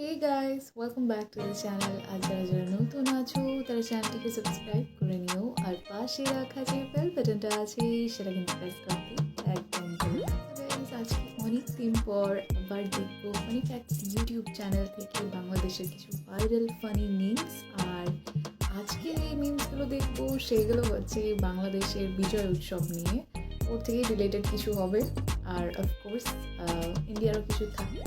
Hey guys welcome back to the channel আর যারা যারা নতুন আছো, তারা চ্যানেলটিকে সাবস্ক্রাইব করে নিও। আর পাশে রাখা যে বেল বাটনটা আছে, সেটা কিন্তু প্রেস করতে একদম আজকে অনেক দিন পর আবার দেখব অনেক ফ্যাক্টস ইউটিউব চ্যানেল থেকে বাংলাদেশের কিছু ভাইরাল ফানি মিমস আর আজকে এই মিমসগুলো দেখব, সেগুলো হচ্ছে বাংলাদেশের বিজয় উৎসব নিয়ে। ওর থেকে রিলেটেড কিছু হবে। আর অফকোর্স ইন্ডিয়ারও কিছু থাকে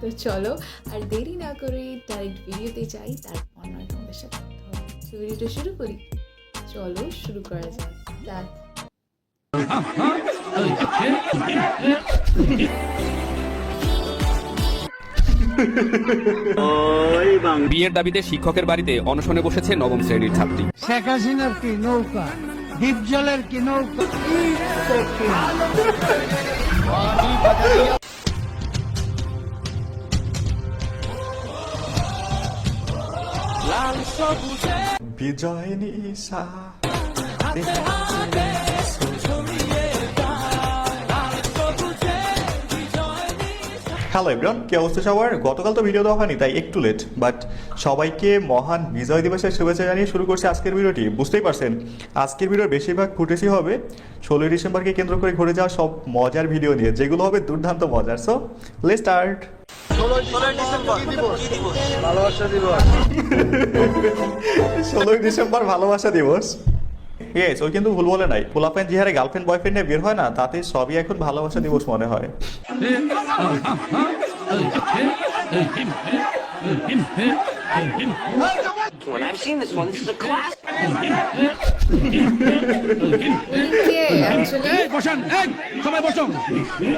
তো চলো আর দেরি না করে ডাইরেক্ট ভিডিওতে যাই তারপর নয় তোমাদের সাথে কথা হবে। তো ভিডিওটা শুরু করি? চলো শুরু করা যাক। যাক। বিয়ের দাবিতে শিক্ষকের বাড়িতে অনশনে বসেছে নবম শ্রেণির ছাত্রী। শেখ হাসিনার কি নৌকা? দ্বীপ জলের কি নৌকা? বিজয় নিশা হ্যালো এভরিওয়ান কি অবস্থা সবার? গতকাল তো ভিডিও দেওয়া হয়নি তাই একটু লেট বাট সবাইকে মহান বিজয় দিবসের শুভেচ্ছা জানিয়ে শুরু করছে আজকের ভিডিওটি বুঝতেই পারছেন আজকের ভিডিওর বেশিরভাগ ফুটেজই হবে ষোলোই ডিসেম্বরকে কেন্দ্র করে ঘুরে যাওয়া সব মজার ভিডিও নিয়ে যেগুলো হবে দুর্দান্ত মজার। সো লে স্টার্ট ষোলোই ডিসেম্বর। ভালোবাসা দিবস। ইয়েস ওই কিন্তু ভুল বলে নাই। পোলাপেন যে হারে গার্লফ্রেন্ড বয়ফ্রেন্ড নিয়ে বের হয় না তাতে সবই এখন ভালোবাসা দিবস মনে হয়। When I've seen this one, this is a classic.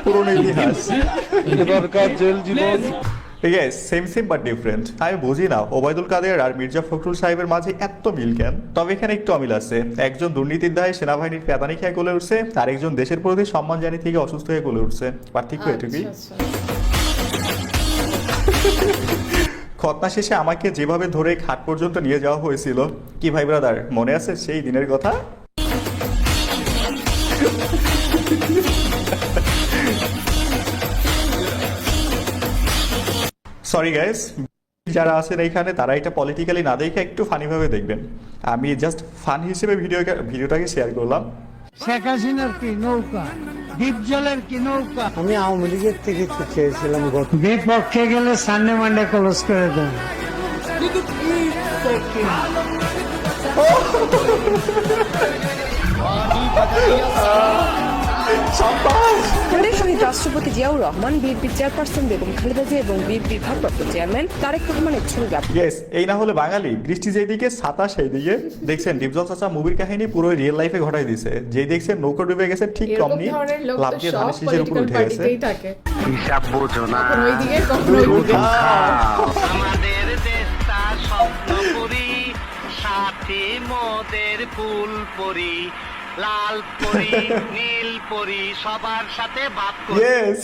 পুরনো ইতিহাস এবারকার jail Jibon yes same same but different আমি বুঝি না ওবায়দুল কাদের আর মির্জা ফখরুল সাহেবের মাঝে এত মিল কেন? তবে এখানে একটু অমিল আছে। একজন দুর্নীতির দায়ে সেনাবাহিনীর পেদানি খেয়ে গলে উঠছে আর একজন দেশের প্রতি সম্মান জানি থেকে অসুস্থ হয়ে গলে উঠছে। পার্থক্য এটুকুই। আচ্ছা, খতনা শেষে আমাকে যেভাবে ধরে খাট পর্যন্ত নিয়ে যাওয়া হয়েছিল, কি ভাই ব্রাদার মনে আছে সেই দিনের কথা? সরি গাইস যারা আছেন এইখানে, তারা এটা পলিটিক্যালি না দেখে একটু ফানিভাবে দেখবেন। আমি জাস্ট ফান হিসেবে ভিডিও ভিডিওটাকে শেয়ার করলাম। শেখ হাসিনার কি নৌকা? দ্বীপ জলের কি নৌকা? আমি আওয়ামী লীগের থেকে তো চেয়েছিলাম গত বিপক্ষে গেলে সানডে মানডে ক্লোজ করে দেন। আমাদের শহীদ রাষ্ট্রপতি জিয়াউর রহমান বিএনপির চেয়ারপারসন বেগম খালেদা জিয়া এবং বিএনপির ভারপ্রাপ্ত চেয়ারম্যান তারেক রহমানের ছবি ইয়েস এই না হলে বাঙালি বৃষ্টি যেদিকে ছাতা সেই দিকে দেখছেন ডিপজল চাচা মুভির কাহিনী পুরো রিয়েল লাইফে ঘটাই দিছে। যেই দেখছেন নৌকো ডুবে গেছে ঠিক কমনি লাভ দিয়ে ধানের শীষের উপর উঠে গেছে। হিসাব বোঝো না। আমাদের দেশটা স্বপ্নপুরী সাথী মোদের ফুল পরি লাল পরি নীল পরি সবার সাথে করি। ইয়েস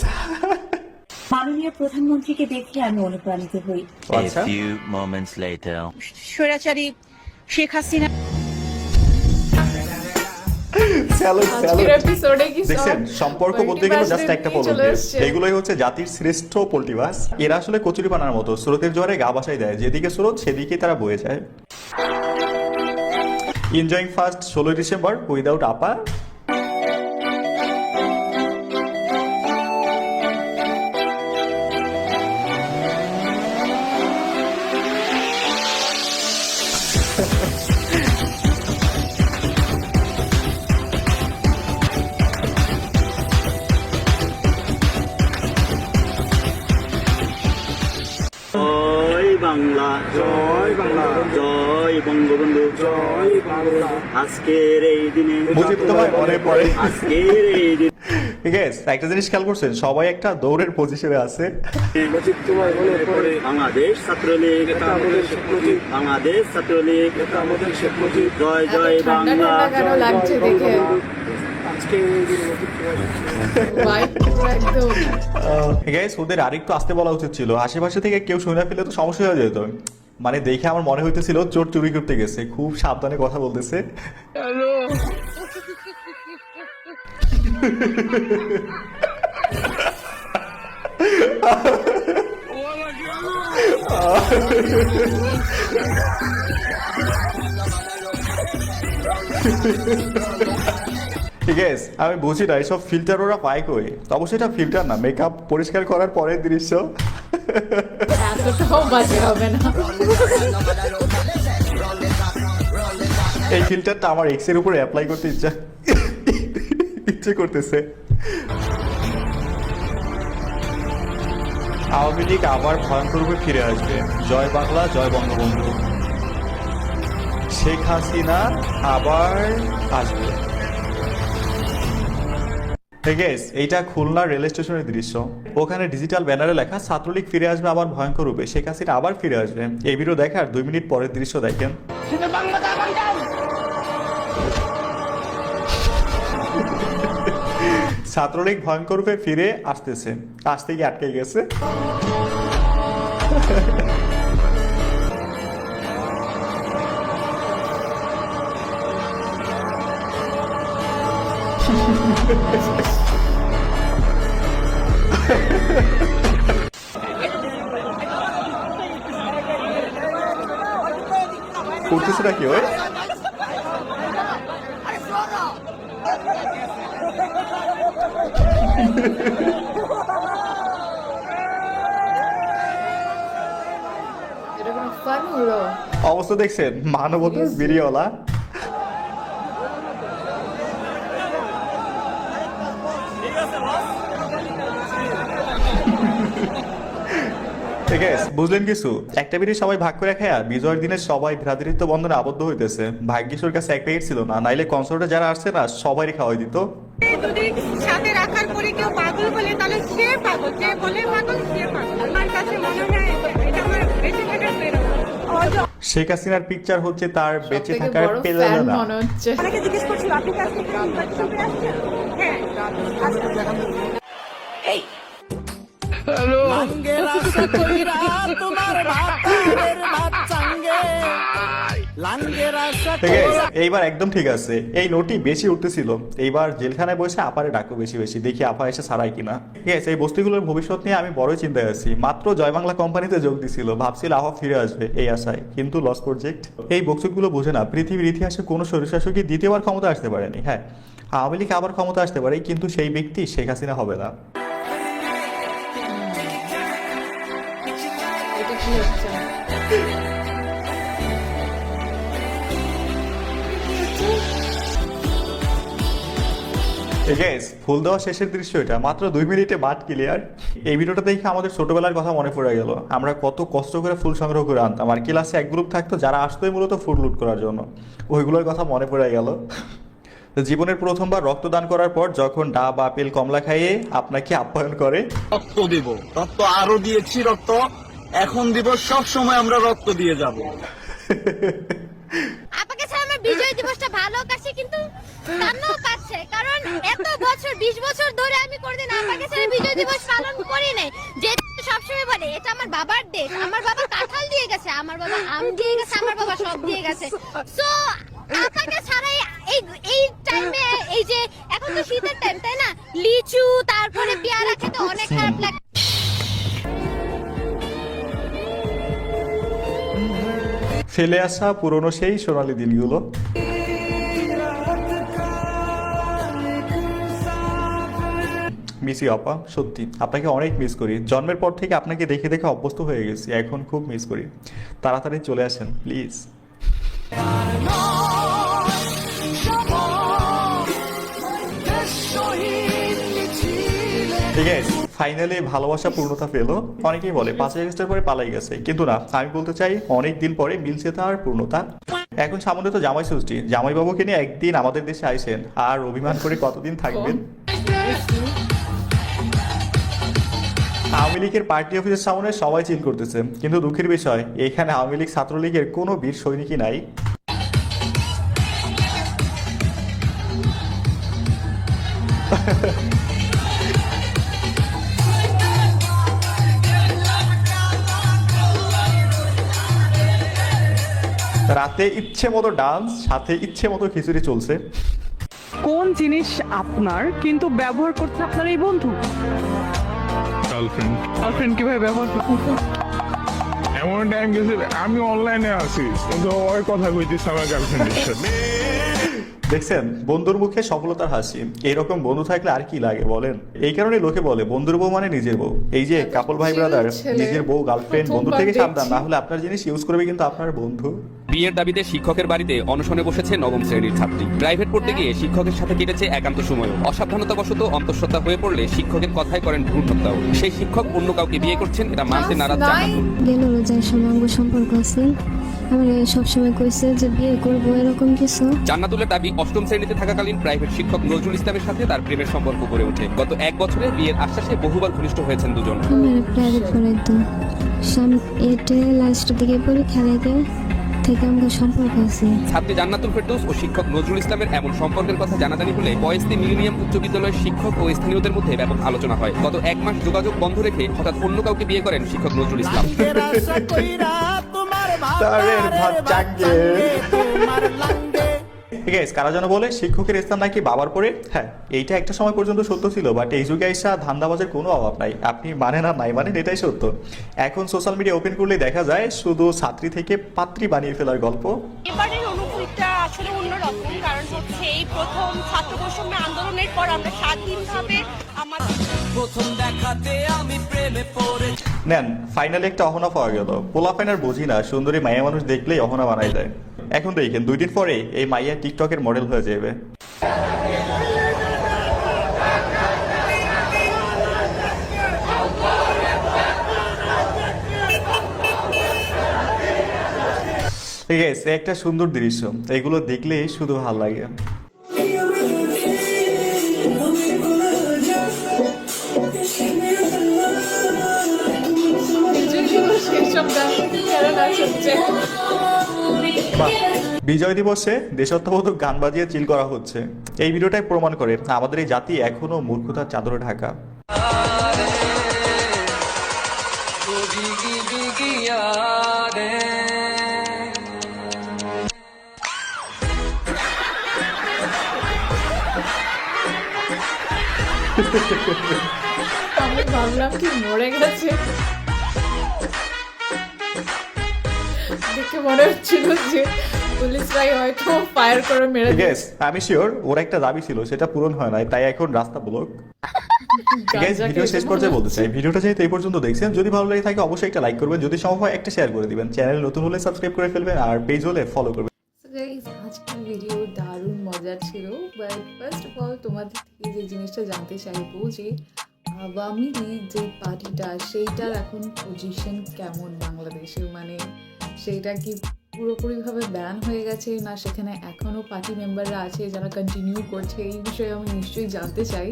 মাননীয় প্রধানমন্ত্রীকে দেখে আমি অনুপ্রাণিত হই। আচ্ছা। few moments later. স্বৈরাচারী শেখ হাসিনা। স্যালো আজকের এপিসোডে কি দেখছেন সম্পর্ক বলতে গেলে জাস্ট একটা পলক এগুলোই হচ্ছে জাতির শ্রেষ্ঠ পল্টিবাস এরা আসলে কচুরি পানার মতো। স্রোতের জোয়ারে গা বাসায় দেয়। যেদিকে স্রোত সেদিকে তারা বয়ে যায়। এনজয়িং ফার্স্ট ষোলোই ডিসেম্বর উইদাউট আপা বাংলা। জয় বাংলা। জয় বঙ্গবন্ধু। জয় বাংলা আজকের এই দিনে মুজিব তোমায় মনে পড়ে। আজকের এই দিনে ঠিক একটা জিনিস খেয়াল করছেন সবাই একটা দৌড়ের পজিশনে আছে। মুজিব তোমায় মনে পড়ে। বাংলাদেশ ছাত্রলীগ। বাংলাদেশ ছাত্রলীগ। জয় জয় বাংলা। গাইস ওদের আরেকটু আসতে বলা উচিত ছিল। আশেপাশে থেকে কেউ শুনে ফেলে তো সমস্যা হয়ে যেত। মানে দেখে আমার মনে হইতেছিল চোর চুরি করতে গেছে। খুব সাবধানে কথা বলতেছে। ঠিক আছে আমি বুঝি না এইসব ফিল্টার ওরা পায় কই? অবশ্যই এটা ফিল্টার না মেকআপ পরিষ্কার করার পরের দৃশ্য। এই ফিল্টারটা আমার এক্সের উপরে অ্যাপ্লাই করতে ইচ্ছা ইচ্ছে করতেছে। আওয়ামী লীগ আবার ভয়ঙ্কর রূপে ফিরে আসবে। জয় বাংলা জয় বঙ্গবন্ধু। শেখ হাসিনা আবার আসবে। Guys, এইটা খুলনা রেল স্টেশনের দৃশ্য। ওখানে ডিজিটাল ব্যানারে লেখা ছাত্রলীগ ফিরে আসবে আবার ভয়ঙ্কর রূপে। শেখ হাসিনা আবার ফিরে আসবে। এই ভিডিও দেখার দুই মিনিট পরের দৃশ্য দেখেন। ছাত্রলীগ ভয়ঙ্কর রূপে ফিরে আসতেছে। আসতে গিয়ে আটকে গেছে। করতেছে নাকি ওই অবস্থা দেখছেন মানবতার বিরিওয়ালা বুঝলেন কিছু? একটা বিড়ি সবাই ভাগ করে খায় বিজয়ের দিনে সবাই ভ্রাতৃত্ব বন্ধনে আবদ্ধ হইতেছে। ভাগ্যেশ্বর কাছে এক প্যাকেট ছিল না নাইলে কনসার্টে যারা আসছে না সবাই খাওয়াই দিত। যদি সাথে রাখার পরে কেউ পাগল বলে তাহলে সে পাগল যে বলে পাগল সে পাগল। আমার কাছে মনে হয় এটা আমার বেঁচে থাকার শেখ হাসিনার পিকচার হচ্ছে তার বেঁচে থাকার মনে হচ্ছে। জিজ্ঞেস করছিল আপনি কাছ আছে এইবার একদম ঠিক আছে। এই নোটই বেশি উঠতেছিল। এইবার জেলখানায় বসে আপারে ডাকো বেশি বেশি দেখি আপা এসে ছাড়াই কিনা। ঠিক আছে এই বস্তুগুলোর ভবিষ্যৎ নিয়ে আমি বড়ই চিন্তায় আছি। মাত্র জয় বাংলা কোম্পানিতে যোগ দিছিল ভাবছিল আহা ফিরে আসবে এই আশায়। কিন্তু লস প্রজেক্ট এই বক্তব্যগুলো বোঝে না পৃথিবীর ইতিহাসে কোনো স্বৈরশাসকই দ্বিতীয়বার ক্ষমতা আসতে পারেনি। হ্যাঁ আওয়ামী লীগ আবার ক্ষমতা আসতে পারে কিন্তু সেই ব্যক্তি শেখ হাসিনা হবে না। ফুল দেওয়া শেষের দৃশ্য এটা। মাত্র দুই মিনিটে মাঠ ক্লিয়ার এই ভিডিওটা দেখে আমাদের ছোটবেলার কথা মনে পড়ে গেল। আমরা কত কষ্ট করে ফুল সংগ্রহ করে আনতাম। আর ক্লাসে এক গ্রুপ থাকতো যারা আসতোই মূলত ফুল লুট করার জন্য। ওইগুলোর কথা মনে পড়ে গেল। জীবনের প্রথমবার রক্তদান করার পর যখন ডাব আপেল কমলা খাইয়ে আপনাকে আপ্যায়ন করে, রক্ত দিব। রক্ত আরও দিয়েছি রক্ত। এখন দিব সব সময় আমরা রক্ত দিয়ে যাব। আপনাকে ছাড়া আমার বিজয় দিবসটা ভালো কাছে কিন্তু কান্নাও পাচ্ছে কারণ এত বছর, বিশ বছর ধরে আমি কোনোদিন আপনাকে ছাড়া বিজয় দিবস পালন করি নাই। যে সবসময় বলে, এটা আমার বাবার দেশ, আমার বাবা কাঁঠাল দিয়ে গেছে, আমার বাবা আম দিয়ে গেছে, আমার বাবা সব দিয়ে গেছে। সো আপনাকে ছাড়াই এই এই টাইমে এই যে, এখন তো শীতের টাইম তাই না? লিচু, তারপরে পেয়ারা খেতে অনেক খারাপ লাগে। ফেলে আসা পুরনো সেই সোনালি দিনগুলো। মিসি আপা, সত্যি। আপনাকে অনেক মিস করি। জন্মের পর থেকে আপনাকে দেখে দেখে অভ্যস্ত হয়ে গেছি। এখন খুব মিস করি। তাড়াতাড়ি চলে আসেন প্লিজ ঠিক আছে। ফাইনালি ভালোবাসা, পূর্ণতা পেল। অনেকেই বলে পাঁচই আগস্টের পরে পালাই গেছে। কিন্তু না, আমি বলতে চাই, অনেক দিন পরে মিলছে তার পূর্ণতা। এখন সামনে তো জামাই ষষ্ঠী। জামাই বাবুকে নিয়ে একদিন আমাদের দেশে আইসেন। আর অভিমান করে কতদিন থাকবেন? আওয়ামী লীগের পার্টি অফিসের সামনে সবাই চিল করতেছে। কিন্তু দুঃখের বিষয়, এখানে আওয়ামী লীগ ছাত্রলীগের কোনো বীর সৈনিকই নাই। রাতে ইচ্ছে মতো ডান্স সাথে ইচ্ছে মতো খিচুড়ি চলছে। কোন জিনিস আপনার কিন্তু ব্যবহার করতে আপনার এই বন্ধু? গার্লফ্রেন্ড গার্লফ্রেন্ড কীভাবে ব্যবহার করতে? এমন টাইম গেছে আমি অনলাইনে আছি কিন্তু ওই কথা কইতেছে আমার গার্লফ্রেন্ডের সাথে। দেখছেন বন্ধুর মুখে সফলতার হাসি। এইরকম বন্ধু থাকলে আর কি লাগে বলেন? এই কারণে লোকে বলে বন্ধুর বউ মানে নিজের বউ। এই যে কাপল ভাই ব্রাদার নিজের বউ গার্লফ্রেন্ড বন্ধু থেকে সাবধান। না হলে আপনার জিনিস ইউজ করবে কিন্তু আপনার বন্ধু। বিয়ের দাবিতে শিক্ষকের বাড়িতে অনশনে বসেছে নবম শ্রেণির ছাত্রী। প্রাইভেট পড়তে গিয়ে শিক্ষকের সাথে কেটেছে একান্ত সময় অসাবধানতাবশত অন্তঃসত্ত্বা হয়ে পড়লে শিক্ষকের কথাই করেন ভ্রূণ হত্যাও সেই শিক্ষক অন্য কাউকে বিয়ে করছেন এটা মানতে নারাজ জান্নাতুল গেল রোজার সময় অঙ্গ সম্পর্ক আছে। আমার সবসময় কইছে যে বিয়ে করব এরকম কিছু। জান্নাতুলের দাবি অষ্টম শ্রেণীতে থাকাকালীন প্রাইভেট শিক্ষক নজরুল ইসলামের সাথে তার প্রেমের সম্পর্ক গড়ে ওঠে। গত এক বছরে বিয়ের আশ্বাসে বহুবার ঘনিষ্ঠ হয়েছেন দুজন। আমার প্রাইভেট পড়াই সাম এটে লাস্টের দিকে পড়ি খেলাইতে থেকে আমাদের সম্পর্ক আছে। ছাত্রী জান্নাতুল ফেরদৌস ও শিক্ষক নজরুল ইসলামের এমন সম্পর্কের কথা জানাজানি হলে বয়েস্তি মিলিনিয়াম উচ্চ বিদ্যালয়ের শিক্ষক ও স্থানীয়দের মধ্যে ব্যাপক আলোচনা হয়। গত এক মাস যোগাযোগ বন্ধ রেখে হঠাৎ অন্য কাউকে বিয়ে করেন শিক্ষক নজরুল ইসলাম। তারের ভাত চাঙ্গে ঠিক আছে কারা যেন বলে শিক্ষকের স্থান নাকি বাবার পরে? হ্যাঁ এইটা একটা সময় পর্যন্ত সত্য ছিল বাট এই যুগে আইসা ধান্দাবাজের কোনো অভাব নাই। আপনি মানেন আর নাই মানেন এটাই সত্য। এখন সোশ্যাল মিডিয়া ওপেন করলে দেখা যায় শুধু ছাত্রী থেকে পাত্রী বানিয়ে ফেলার গল্প। এবারের অনুভূতিটা আসলে অন্যরকম কারণ হচ্ছে এই প্রথম ছাত্র বৈষম্য আন্দোলনের পর আমরা স্বাধীনভাবে আমাদের নেন ফাইনালি একটা অহনা পাওয়া গেল। পোলা ফাইনার বুঝি না সুন্দরী মায়া মানুষ দেখলেই অহনা বানাই দেয়। এখন দেখেন, দুই দিন পরে এই মাইয়া টিকটকের মডেল হয়ে যাবে। একটা সুন্দর দৃশ্য। এগুলো দেখলেই শুধু ভালো লাগে। হচ্ছে। বিজয় দিবসে দেশাত্মবোধক গান বাজিয়ে চিল করা হচ্ছে। এই ভিডিওটাই প্রমাণ করে আমাদের এই জাতি এখনও মূর্খতার চাদরে ঢাকা। আমি ভাবলাম কি মরে গেছে। দেখে মনে হচ্ছিল যে পুলিশরাই হয়তো ফায়ার করে মেরে আছে আমি শিওর ওর একটা দাবি ছিল সেটা পূরণ হয় নাই তাই এখন রাস্তা ব্লক গাইজ ভিডিও শেষ পর্যায়ে বলতে চাই ভিডিওটা যেহেতু এই পর্যন্ত দেখছেন যদি ভালো লাগে থাকে অবশ্যই একটা লাইক করবেন যদি সম্ভব হয় একটা শেয়ার করে দিবেন চ্যানেল নতুন হলে সাবস্ক্রাইব করে ফেলবেন আর পেজ হলে ফলো করবেন। আজকের ভিডিও দারুণ ছিল বাট ফার্স্ট অফ অল তোমাদের থেকে যে জিনিসটা জানতে চাইব যে আওয়ামী লীগ যে পার্টিটা সেইটার এখন পজিশন কেমন বাংলাদেশে মানে সেইটা কি পুরোপুরিভাবে ব্যান হয়ে গেছে না সেখানে এখনও পার্টি মেম্বাররা আছে যারা কন্টিনিউ করছে, এই বিষয়ে আমি নিশ্চয়ই জানতে চাই।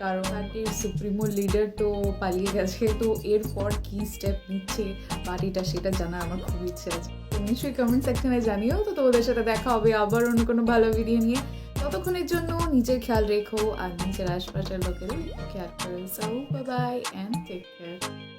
কারণ পার্টির সুপ্রিমো লিডার তো পালিয়ে গেছে, তো এরপর কী স্টেপ নিচ্ছে পার্টিটা সেটা জানার আমার খুব ইচ্ছে আছে। তো নিশ্চয়ই কমেন্ট সেকশনে জানিও, তো তোমাদের সাথে দেখা হবে আবার অন্য কোনো ভালো ভিডিও নিয়ে। ততক্ষণের জন্য নিজের খেয়াল রেখো আর নিজের আশপাশের লোকেরও খেয়াল করো। So bye bye and take care